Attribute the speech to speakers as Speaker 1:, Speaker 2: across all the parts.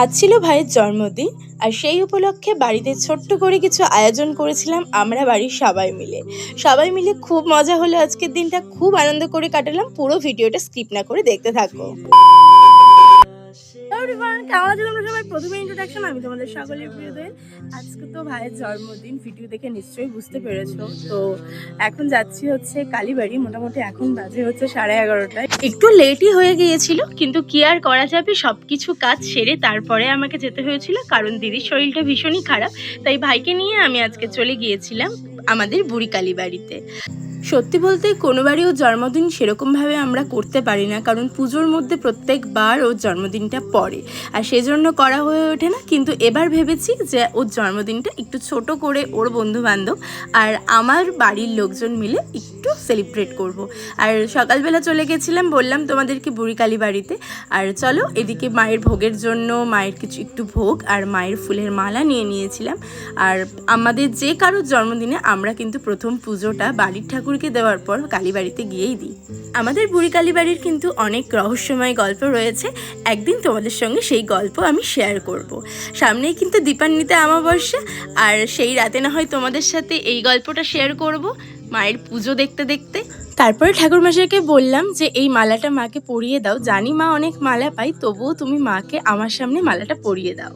Speaker 1: আজ ছিল ভাইয়ের জন্মদিন, আর সেই উপলক্ষে বাড়িতে ছোট্ট করে কিছু আয়োজন করেছিলাম আমরা বাড়ির সবাই মিলে। সবাই মিলে খুব মজা হলো, আজকের দিনটা খুব আনন্দ করে কাটালাম, পুরো ভিডিওটা স্কিপ না করে দেখতে থাকো। সবাই? প্রথমে ইন্ট্রোডাকশন আমি তোমাদের সকলের আজকে তো ভাইয়ের জন্মদিন ভিডিও দেখে নিশ্চয়ই বুঝতে পেরেছ। তো এখন যাচ্ছি হচ্ছে কালীবাড়ি, মোটামুটি এখন বাজে হচ্ছে সাড়ে এগারোটায়। একটু লেটই হয়ে গিয়েছিল, কিন্তু আর করা সব কিছু কাজ সেরে তারপরে আমাকে যেতে হয়েছিল, কারণ দিদির শরীরটা ভীষণই খারাপ। তাই ভাইকে নিয়ে আমি আজকে চলে গিয়েছিলাম আমাদের বুড়ি কালীবাড়িতে। সত্যি বলতে কোনোবারই ওর জন্মদিন সেরকমভাবে আমরা করতে পারি না, কারণ পুজোর মধ্যে প্রত্যেকবার ওর জন্মদিনটা পড়ে। আর সেজন্য করা হয়ে ওঠে না, কিন্তু এবার ভেবেছি যে ওর জন্মদিনটা একটু ছোট করে ওর বন্ধু বান্ধব আর আমার বাড়ির লোকজন মিলে একটু সেলিব্রেট করব। আর সকালবেলা চলে গেছিলাম, বললাম তোমাদেরকে বুড়িকালী বাড়িতে। আর চলো এদিকে মায়ের ভোগের জন্য, মায়ের কিছু একটু ভোগ আর মায়ের ফুলের মালা নিয়ে নিয়েছিলাম। আর আমাদের যে কারোর জন্মদিনে আমরা কিন্তু প্রথম পুজোটা বাড়ির ঠাকুরকে দেওয়ার পর কালীবাড়িতে গিয়েই দিই। আমাদের বুড়ি কালীবাড়ির কিন্তু অনেক রহস্যময় গল্প রয়েছে। একদিন তোমাদের সঙ্গে সেই গল্প আমি শেয়ার করব। সামনেই কিন্তু দীপান্বিতা আমাবস্যা আর সেই রাতে না হয় তোমাদের সাথে এই গল্পটা শেয়ার করব, মায়ের পুজো দেখতে দেখতে। তারপরে ঠাকুরমশাইকে বললাম যে, এই মালাটা মাকে পরিয়ে দাও। জানি মা অনেক মালা পাই তবুও তুমি মাকে আমার সামনে মালাটা পরিয়ে দাও।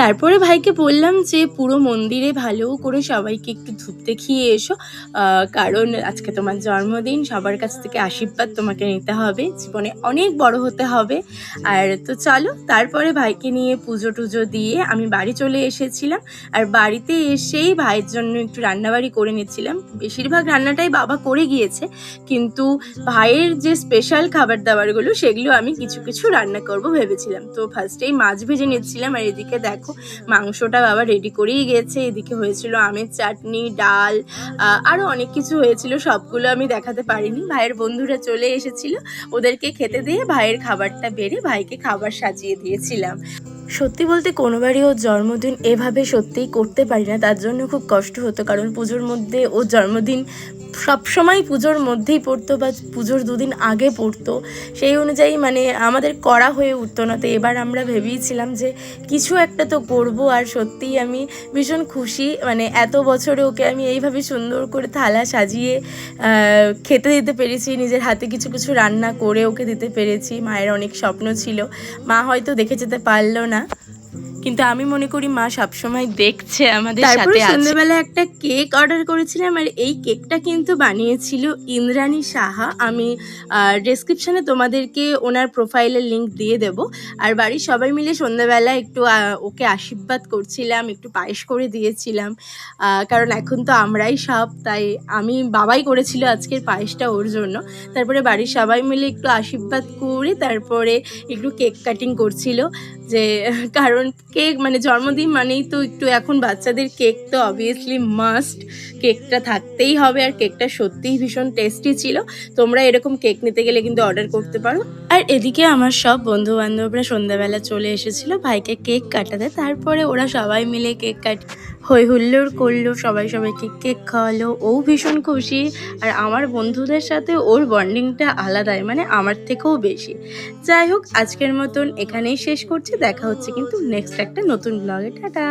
Speaker 1: তারপরে ভাইকে বললাম যে, পুরো মন্দিরে ভালো করে সবাইকে একটু ধূপ দেখিয়ে এসো। কারণ আজকে তোমার জন্মদিন, সবার কাছ থেকে আশীর্বাদ তোমাকে নিতে হবে। জীবনে অনেক বড় হতে হবে। আর তো চলো, তারপরে ভাইকে নিয়ে পুজো টুজো দিয়ে আমি বাড়ি চলে এসেছিলাম। আর বাড়িতে এসেই ভাইয়ের জন্য একটু রান্নাবাড়ি করে নিচ্ছিলাম। বেশিরভাগ রান্নাটাই বাবা করে গিয়েছে। কিন্তু ভাইয়ের যে স্পেশাল খাবার দাবারগুলো সেগুলো আমি কিছু কিছু রান্না করব ভেবেছিলাম। তো ফার্স্টেই মাছ ভেজে নিচ্ছিলাম। আর এদিকে দেখো মাংসটা বাবা রেডি করেই গেছে। এদিকে হয়েছিল আমের চাটনি ডাল আরও অনেক কিছু হয়েছিল। সবগুলো আমি দেখাতে পারিনি। ভাইয়ের বন্ধুরা চলে এসেছিল। ওদেরকে খেতে দিয়ে ভাইয়ের খাবারটা বেড়ে ভাইকে খাবার সাজিয়ে দিয়েছিলাম। সত্যি বলতে কোনোবারই ওর জন্মদিন এভাবে সত্যিই করতে পারি না। তার জন্য খুব কষ্ট হতো। কারণ পুজোর মধ্যে ওর জন্মদিন সবসময় পুজোর মধ্যেই পড়তো বা পুজোর দুদিন আগে পড়তো। সেই অনুযায়ী মানে আমাদের করা হয়ে উঠতো না। তো এবার আমরা ভেবেইছিলাম যে কিছু একটা তো করব। আর সত্যিই আমি ভীষণ খুশি। মানে এত বছরে ওকে আমি এইভাবে সুন্দর করে থালা সাজিয়ে খেতে দিতে পেরেছি। নিজের হাতে কিছু কিছু রান্না করে ওকে দিতে পেরেছি। মায়ের অনেক স্বপ্ন ছিল। মা হয়তো দেখে যেতে পারল না। কিন্তু আমি মনে করি মা সবসময় দেখছে আমাদের সাথে সন্ধ্যেবেলা একটা কেক অর্ডার করেছিলাম আর এই কেকটা কিন্তু বানিয়েছিল ইন্দ্রাণী সাহা। আমি ডেসক্রিপশনে তোমাদেরকে ওনার প্রোফাইলের লিংক দিয়ে দেব। আর বাড়ির সবাই মিলে সন্ধ্যাবেলা একটু ওকে আশীর্বাদ করছিলাম একটু পায়েস করে দিয়েছিলাম। কারণ এখন তো আমরাই সব তাই আমি বাবাই করেছিল আজকের পায়েসটা ওর জন্য। তারপরে বাড়ির সবাই মিলে একটু আশীর্বাদ করে তারপরে একটু কেক কাটিং করছিল। যে কারণ কেক মানে জন্মদিন মানেই তো একটু এখন বাচ্চাদের কেক তো অবভিয়াসলি মাস্ট কেকটা থাকতেই হবে আর কেকটা সত্যিই ভীষণ টেস্টি ছিল। তোমরা এরকম কেক নিতে গেলে কিন্তু অর্ডার করতে পারো। আর এদিকে আমার সব বন্ধু বান্ধবরা সন্ধ্যাবেলা চলে এসেছিল ভাইকে কেক কাটাতে। তারপরে ওরা সবাই মিলে কেক কাট হই হুল্লোড় করল, সবাই সবাইকে কেক খাওয়ালো। ও ভীষণ খুশি আর আমার বন্ধুদের সাথে ওর বন্ডিংটা আলাদাই মানে আমার থেকেও বেশি। যাই হোক, আজকের মতন এখানেই শেষ করছি, দেখা হচ্ছে কিন্তু নেক্সট একটা নতুন ব্লগে টাটা!